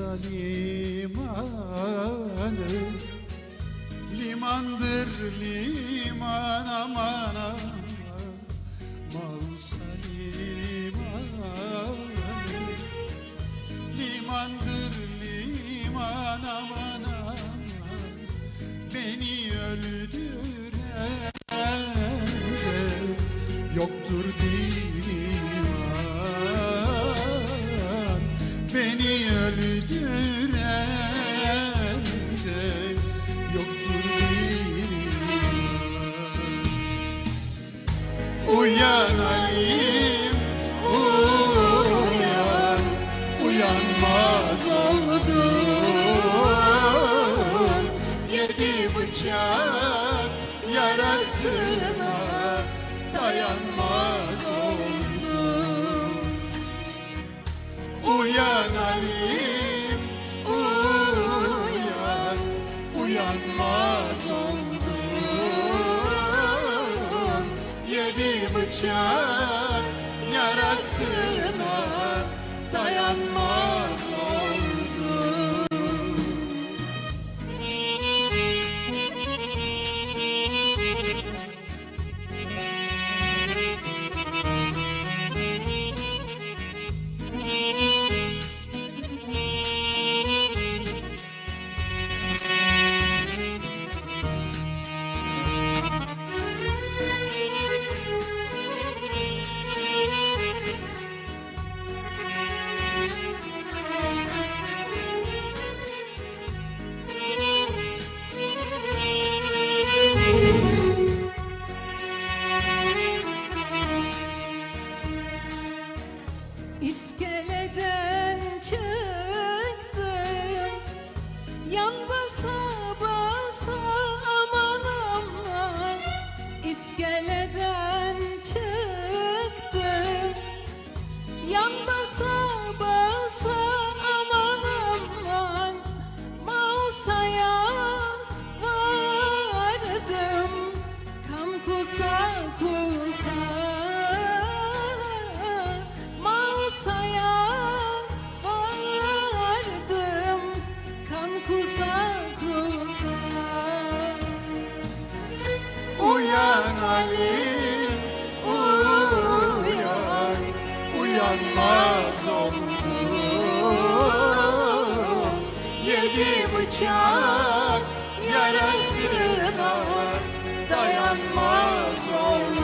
limanı Limandır liman aman aman. Mausa limanı Limandır liman aman aman. Beni öldüren yoktur divan Beni öldüren de yoktur divan Uyan uyan Uyanmaz oldum Yedi bıçak yarasına dayanmaz oldum Uyan Halim bıçak yarasına dayanmaz Değdi bıçak yarasına dayanmaz zorla